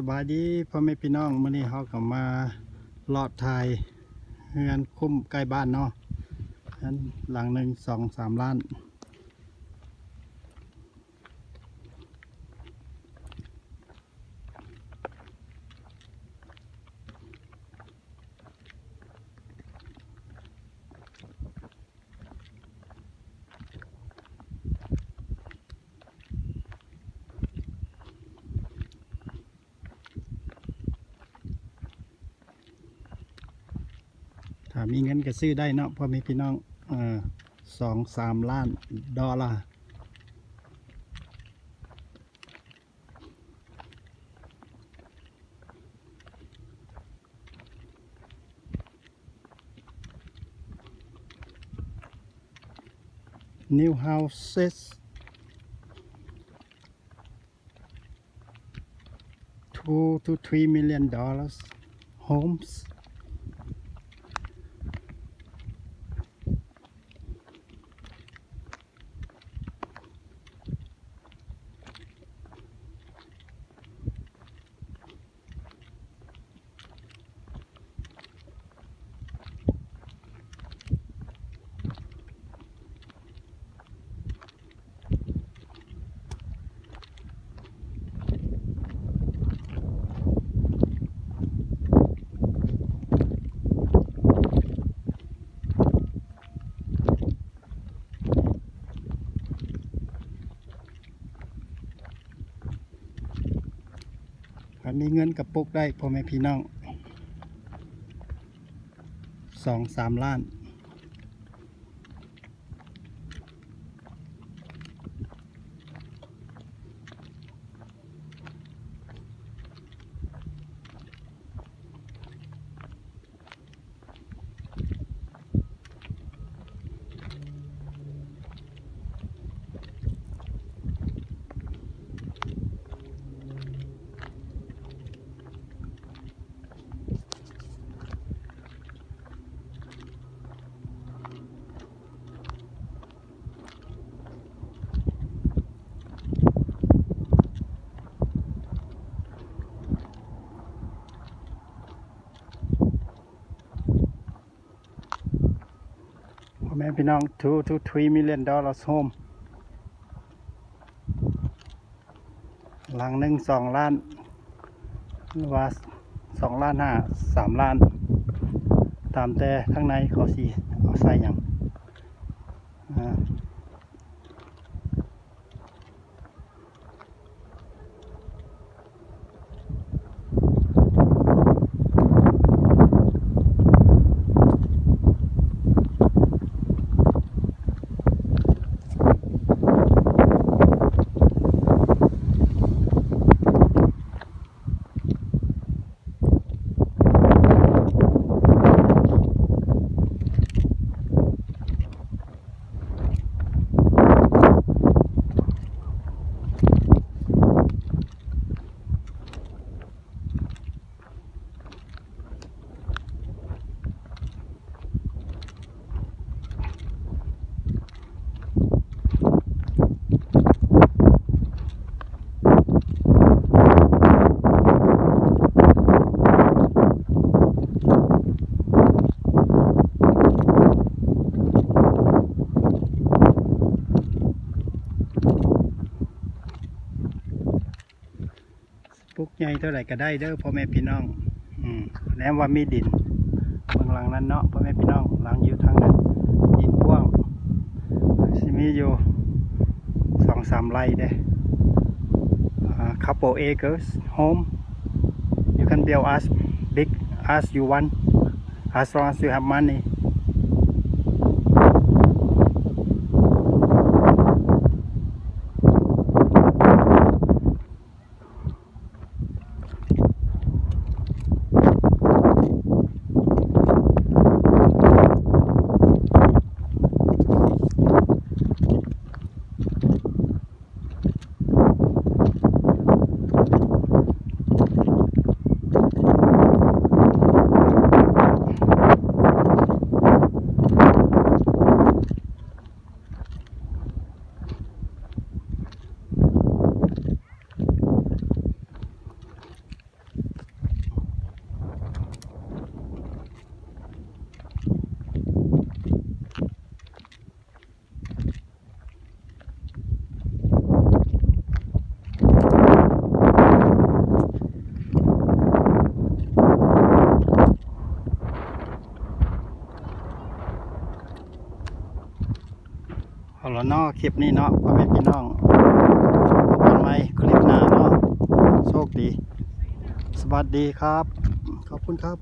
สบายดีพ่อแม่พี่น้องมื่อนี้เขาก็มาลอดทายเฮือนคุ้มใกล้บ้านเนาะฉั้นหลังหนึ่งสองสามล้าน มีเงินก็ซื้อได้เนาะพ่อแม่พี่น้องออสองสามล้านดอลลาร์ new houses two to three million dollars homes ถ้ามีเงินกับปุกได้พ่อแม่พี่น้องสองสามล้าน แม่พี่น้อง two to three million dollars home หลังหนึ่งสองล้านว่าสองล้านห้าสามล้าน ตามแต่ข้างในเขาสีเอาใส่อย่าง ปลูกใหญ่เท่าไหร่ก็ได้เด้อพ่อแม่พี่น้อง อืมแล้วว่ามีดินเบื้องหลังนั้นเนาะพ่อแม่พี่น้องหลังอยู่ทางนั้นดินกว้างสิมีอยู่สองสามไร่เด้อ่า couple acres home you can build as big as you want as long as you have money แล้วเนาะคลิปนี้เนาะพ่อแม่พี่น้องพบกันใหม่คลิปหน้าเนาะโชคดี สวัสดีครับ ขอบคุณครับ